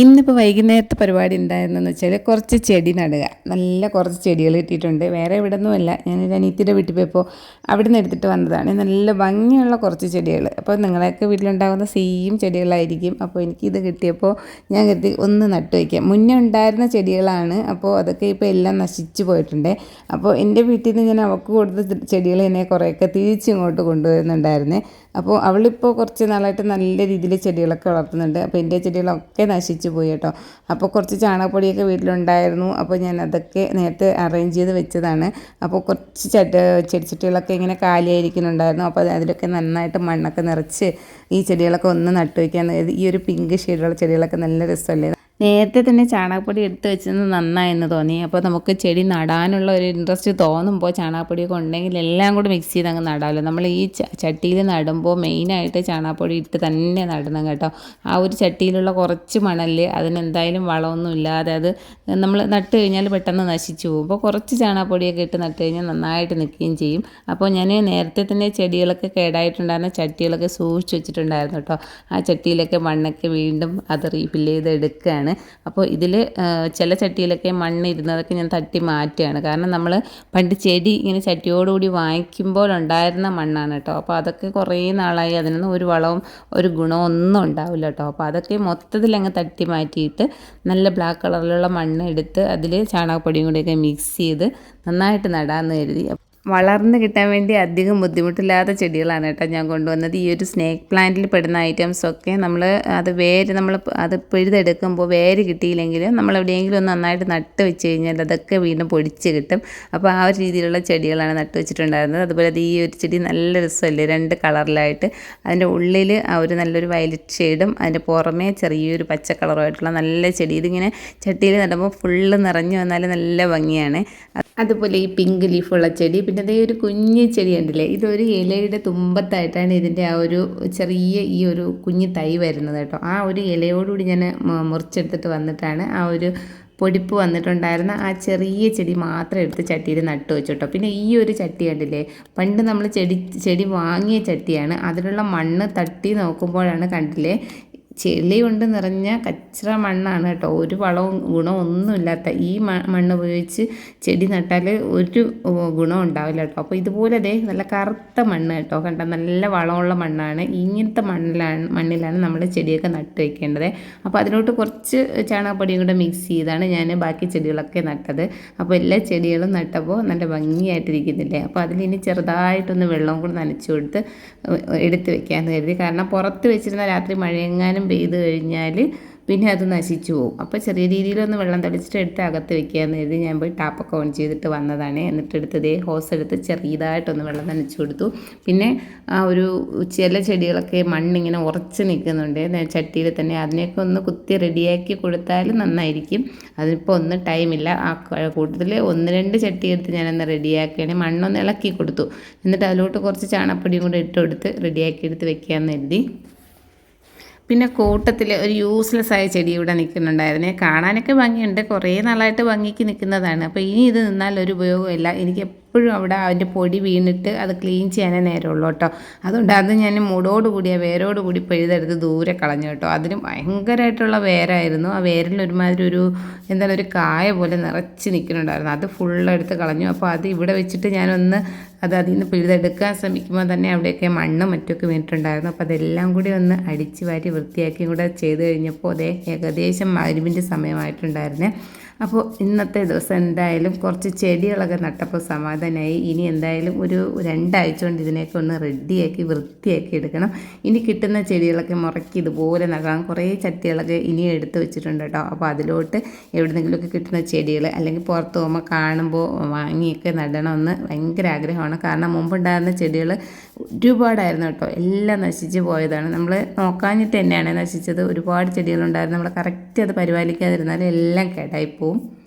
ഇന്നിപ്പോൾ വൈകുന്നേരത്തെ പരിപാടി എന്തായിരുന്നെന്ന് വെച്ചാൽ കുറച്ച് ചെടി നടുക. നല്ല കുറച്ച് ചെടികൾ കിട്ടിയിട്ടുണ്ട് വേറെ ഇവിടെ ഒന്നുമല്ല ഞാൻ ഒരു അനീത്തിയുടെ വീട്ടിൽ പോയപ്പോൾ അവിടെ നിന്ന് എടുത്തിട്ട് വന്നതാണ്. നല്ല ഭംഗിയുള്ള കുറച്ച് ചെടികൾ. അപ്പോൾ നിങ്ങളെയൊക്കെ വീട്ടിലുണ്ടാകുന്ന സെയിം ചെടികളായിരിക്കും. അപ്പോൾ എനിക്ക് ഇത് കിട്ടിയപ്പോൾ ഞാൻ കരുതി ഒന്ന് നട്ടു വയ്ക്കാം. മുന്നേ ഉണ്ടായിരുന്ന ചെടികളാണ്. അപ്പോൾ അതൊക്കെ ഇപ്പോൾ എല്ലാം നശിച്ചു പോയിട്ടുണ്ട്. അപ്പോൾ എന്റെ വീട്ടിൽ നിന്ന് ഞാൻ അവക്ക് കൊടുത്ത ചെടികൾ എന്നെ കുറേയൊക്കെ തിരിച്ചിങ്ങോട്ട് കൊണ്ടുവരുന്നുണ്ടായിരുന്നേ. അപ്പോൾ അവളിപ്പോൾ കുറച്ച് നാളായിട്ട് നല്ല രീതിയിൽ ചെടികളൊക്കെ വളർത്തുന്നുണ്ട്. അപ്പോൾ എന്റെ ചെടികളൊക്കെ നശിച്ചു പോയി കേട്ടോ. അപ്പോൾ കുറച്ച് ചാണകപ്പൊടിയൊക്കെ വീട്ടിലുണ്ടായിരുന്നു. അപ്പോൾ ഞാൻ അതൊക്കെ നേരത്തെ അറേഞ്ച് ചെയ്ത് വെച്ചതാണ്. അപ്പോൾ കുറച്ച് ചട്ട ചെടിച്ചട്ടികളൊക്കെ ഇങ്ങനെ കാലിയായിരിക്കുന്നുണ്ടായിരുന്നു. അപ്പോൾ അതിലൊക്കെ നന്നായിട്ട് മണ്ണൊക്കെ നിറച്ച് ഈ ചെടികളൊക്കെ ഒന്ന് നട്ടു വയ്ക്കാൻ ഈ ഒരു പിങ്ക് ഷെയ്ഡുള്ള ചെടികളൊക്കെ നല്ല രസമല്ലേ? നേരത്തെ തന്നെ ചാണകപ്പൊടി എടുത്ത് വെച്ചത് നന്നായെന്ന് തോന്നി. അപ്പോൾ നമുക്ക് ചെടി നടാനുള്ള ഒരു ഇൻട്രസ്റ്റ് തോന്നുമ്പോൾ ചാണകപ്പൊടിയൊക്കെ ഉണ്ടെങ്കിൽ എല്ലാം കൂടി മിക്സ് ചെയ്ത് അങ്ങ് നടാമല്ലോ നമ്മൾ ഈ ചട്ടിയിൽ നടുമ്പോൾ മെയിനായിട്ട് ചാണകപ്പൊടി ഇട്ട് തന്നെ നടണം കേട്ടോ. ആ ഒരു ചട്ടിയിലുള്ള കുറച്ച് മണലിൽ അതിനെന്തായാലും വളമൊന്നും ഇല്ലാതെ അത് നമ്മൾ നട്ട് കഴിഞ്ഞാൽ പെട്ടെന്ന് നശിച്ചു പോകും. അപ്പോൾ കുറച്ച് ചാണകപ്പൊടിയൊക്കെ ഇട്ട് നട്ട് കഴിഞ്ഞാൽ നന്നായിട്ട് നിൽക്കുകയും ചെയ്യും. അപ്പോൾ ഞാൻ നേരത്തെ തന്നെ ചെടികളൊക്കെ കേടായിട്ടുണ്ടായിരുന്ന ചട്ടികളൊക്കെ സൂക്ഷിച്ച് വെച്ചിട്ടുണ്ടായിരുന്നു കേട്ടോ. ആ ചട്ടിയിലൊക്കെ മണ്ണൊക്കെ വീണ്ടും അത് റീഫിൽ ചെയ്ത് എടുക്കുകയാണ് അപ്പോൾ ഇതിൽ ചില ചട്ടിയിലൊക്കെ മണ്ണ് ഇരുന്നതൊക്കെ ഞാൻ തട്ടി മാറ്റുകയാണ്. കാരണം നമ്മൾ പണ്ട് ചെടി ഇങ്ങനെ ചട്ടിയോടുകൂടി വാങ്ങിക്കുമ്പോൾ ഉണ്ടായിരുന്ന മണ്ണാണ് കേട്ടോ. അപ്പോൾ അതൊക്കെ കുറേ നാളായി അതിനൊന്നും ഒരു വളവും ഒരു ഗുണവും ഒന്നും ഉണ്ടാവില്ല കേട്ടോ. അപ്പോൾ അതൊക്കെ മൊത്തത്തിൽ അങ്ങ് തട്ടി മാറ്റിയിട്ട് നല്ല ബ്ലാക്ക് കളറിലുള്ള മണ്ണ് എടുത്ത് അതിൽ ചാണകപ്പൊടിയും കൂടിയൊക്കെ മിക്സ് ചെയ്ത് നന്നായിട്ട് നടാമെന്ന് കരുതി. വളർന്ന് കിട്ടാൻ വേണ്ടി അധികം ബുദ്ധിമുട്ടില്ലാത്ത ചെടികളാണ് കേട്ടോ ഞാൻ കൊണ്ടുവന്നത്. ഈ ഒരു സ്നേക്ക് പ്ലാന്റിൽ പെടുന്ന ഐറ്റംസ് ഒക്കെ നമ്മൾ അത് വേര് നമ്മൾ അത് പിഴുതെടുക്കുമ്പോൾ വേര് കിട്ടിയില്ലെങ്കിൽ നമ്മൾ എവിടെയെങ്കിലും ഒന്ന് നന്നായിട്ട് നട്ട് വെച്ച് കഴിഞ്ഞാൽ അതൊക്കെ വീണ്ടും പൊടിച്ച് കിട്ടും. അപ്പോൾ ആ ഒരു രീതിയിലുള്ള ചെടികളാണ് നട്ട് വെച്ചിട്ടുണ്ടായിരുന്നത്. അതുപോലെ അത് ഈ ഒരു ചെടി നല്ല രസമല്ലേ? രണ്ട് കളറിലായിട്ട്. അതിന്റെ ഉള്ളിൽ ആ ഒരു നല്ലൊരു വയലറ്റ് ഷെയ്ഡും അതിന്റെ പുറമേ ചെറിയൊരു പച്ച കളറുമായിട്ടുള്ള നല്ല ചെടി. ഇതിങ്ങനെ ചട്ടിയിൽ നടുമ്പോൾ ഫുള്ള് നിറഞ്ഞു വന്നാൽ നല്ല ഭംഗിയാണ്. അതുപോലെ ഈ പിങ്ക് ലീഫുള്ള ചെടി പിന്നെ അതേ ഒരു കുഞ്ഞു ചെടി ഉണ്ടല്ലേ ഇതൊരു ഇലയുടെ തുമ്പത്തായിട്ടാണ് ഇതിന്റെ ആ ഒരു ചെറിയ ഈ ഒരു കുഞ്ഞു തൈ വരുന്നത് കേട്ടോ. ആ ഒരു ഇലയോടുകൂടി ഞാൻ മുറിച്ചെടുത്തിട്ട് വന്നിട്ടാണ് ആ ഒരു പൊടിപ്പ് വന്നിട്ടുണ്ടായിരുന്ന ആ ചെറിയ ചെടി മാത്രം എടുത്ത് ചട്ടിയിൽ നട്ടു വെച്ചിട്ടോ പിന്നെ ഈ ഒരു ചട്ടി കണ്ടില്ലേ? പണ്ട് നമ്മൾ ചെടി ചെടി വാങ്ങിയ ചട്ടിയാണ്. അതിലുള്ള മണ്ണ് തട്ടി നോക്കുമ്പോഴാണ് കണ്ടില്ലേ? ചെളി കൊണ്ട് നിറഞ്ഞ കച്ചറ മണ്ണാണ് കേട്ടോ. ഒരു വളവും ഗുണവും ഒന്നുമില്ലാത്ത ഈ മണ്ണ് ഉപയോഗിച്ച് ചെടി നട്ടാൽ ഒരു ഗുണം ഉണ്ടാവില്ല കേട്ടോ. അപ്പോൾ ഇതുപോലെ അതേ നല്ല കറുത്ത മണ്ണ് കേട്ടോ. കണ്ട നല്ല വളമുള്ള മണ്ണാണ്. ഇങ്ങനത്തെ മണ്ണിലാണ് മണ്ണിലാണ് നമ്മൾ ചെടിയൊക്കെ നട്ട് വയ്ക്കേണ്ടത് അപ്പോൾ അതിലോട്ട് കുറച്ച് ചാണകപ്പൊടിയും കൂടെ മിക്സ് ചെയ്താണ് ഞാൻ ബാക്കി ചെടികളൊക്കെ നട്ടത്. അപ്പോൾ എല്ലാ ചെടികളും നട്ടപ്പോൾ നല്ല ഭംഗിയായിട്ടിരിക്കുന്നില്ലേ? അപ്പോൾ അതിലിനി ചെറുതായിട്ടൊന്ന് വെള്ളം കൂടെ നനച്ചു കൊടുത്ത് എടുത്ത് വെക്കാമെന്ന് കരുതി. കാരണം പുറത്ത് വെച്ചിരുന്ന രാത്രി മഴയെങ്ങാനും പെയ്ത് കഴിഞ്ഞാൽ പിന്നെ അത് നശിച്ചു പോകും അപ്പോൾ ചെറിയ രീതിയിലൊന്ന് വെള്ളം തളിച്ചിട്ട് എടുത്ത് അകത്ത് വെക്കുകയെന്ന് കരുതി ഞാൻ പോയി ടാപ്പൊക്കെ ഓൺ ചെയ്തിട്ട് വന്നതാണ്. എന്നിട്ട് എടുത്ത് ഇതേ ഹോസ് എടുത്ത് ചെറിയതായിട്ടൊന്ന് വെള്ളം നനച്ചു കൊടുത്തു. പിന്നെ ആ ഒരു ചില ചെടികളൊക്കെ മണ്ണിങ്ങനെ ഉറച്ച് നിൽക്കുന്നുണ്ട്. ചട്ടിയിൽ തന്നെ അതിനെയൊക്കെ ഒന്ന് കുത്തി റെഡിയാക്കി കൊടുത്താൽ നന്നായിരിക്കും. അതിപ്പോൾ ഒന്നും ടൈമില്ല ആ കൂട്ടത്തിൽ ഒന്ന് രണ്ട് ചട്ടി എടുത്ത് ഞാനൊന്ന് റെഡിയാക്കുകയാണെങ്കിൽ മണ്ണൊന്ന് ഇളക്കി കൊടുത്തു. എന്നിട്ട് അതിലോട്ട് കുറച്ച് ചാണപ്പൊടിയും കൂടെ ഇട്ട് കൊടുത്ത് റെഡിയാക്കി എടുത്ത് വെക്കാമെന്ന് കരുതി. പിന്നെ കൂട്ടത്തിൽ ഒരു യൂസ്ലെസ് ആയ ചെടി ഇവിടെ നിൽക്കുന്നുണ്ടായിരുന്നേ. കാണാനൊക്കെ ഭംഗിയുണ്ട്. കുറേ നാളായിട്ട് ഭംഗിക്ക് നിൽക്കുന്നതാണ്. അപ്പോൾ ഇനി ഇത് നിന്നാൽ ഒരു ഉപയോഗമില്ല എനിക്ക് എപ്പോഴും അവിടെ അതിന്റെ പൊടി വീണിട്ട് അത് ക്ലീൻ ചെയ്യാനേ നേരമുള്ളൂ കേട്ടോ. അതുകൊണ്ട് അത് ഞാൻ മൂടോട് ആ വേരോട് കൂടി പെഴുതെടുത്ത് ദൂരെ കളഞ്ഞു കേട്ടോ. അതിന് ഭയങ്കരമായിട്ടുള്ള വേരായിരുന്നു. ആ വേരിൽ ഒരുമാതിരി ഒരു എന്താണ് ഒരു കായ പോലെ നിറച്ച് നിൽക്കുന്നുണ്ടായിരുന്നു. അത് ഫുള്ളെടുത്ത് കളഞ്ഞു. അപ്പോൾ അത് ഇവിടെ വെച്ചിട്ട് ഞാനൊന്ന് അത് അതിൽ നിന്ന് പിഴുതെടുക്കാൻ ശ്രമിക്കുമ്പോൾ തന്നെ അവിടെയൊക്കെ മണ്ണും മറ്റൊക്കെ വീണിട്ടുണ്ടായിരുന്നു. അപ്പോൾ അതെല്ലാം കൂടി ഒന്ന് അടിച്ചു വാരി വൃത്തിയാക്കിയും കൂടെ ചെയ്ത് കഴിഞ്ഞപ്പോൾ അതേ ഏകദേശം മരുവിന്റെ സമയമായിട്ടുണ്ടായിരുന്നേ. അപ്പോൾ ഇന്നത്തെ ദിവസം എന്തായാലും കുറച്ച് ചെടികളൊക്കെ നട്ടപ്പോൾ സമാധാനമായി ഇനി എന്തായാലും ഒരു രണ്ടാഴ്ച കൊണ്ട് ഇതിനെയൊക്കെ ഒന്ന് റെഡിയാക്കി വൃത്തിയാക്കി എടുക്കണം. ഇനി കിട്ടുന്ന ചെടികളൊക്കെ മുറക്കി ഇതുപോലെ നടക്കണം കുറേ ചട്ടികളൊക്കെ ഇനി എടുത്ത് വെച്ചിട്ടുണ്ട് കേട്ടോ. അപ്പോൾ അതിലോട്ട് എവിടെന്നെങ്കിലുമൊക്കെ കിട്ടുന്ന ചെടികൾ അല്ലെങ്കിൽ പുറത്ത് പോകുമ്പോൾ കാണുമ്പോൾ വാങ്ങിയൊക്കെ നടണമെന്ന് ഭയങ്കര ആഗ്രഹമാണ്. കാരണം മുമ്പുണ്ടായിരുന്ന ചെടികൾ ഒരുപാടായിരുന്നു കേട്ടോ. എല്ലാം നശിച്ച് പോയതാണ്. നമ്മൾ നോക്കാഞ്ഞിട്ട് തന്നെയാണ് നശിച്ചത്. ഒരുപാട് ചെടികളുണ്ടായിരുന്നു. നമ്മൾ കറക്റ്റ് അത് പരിപാലിക്കാതിരുന്നാൽ എല്ലാം ficou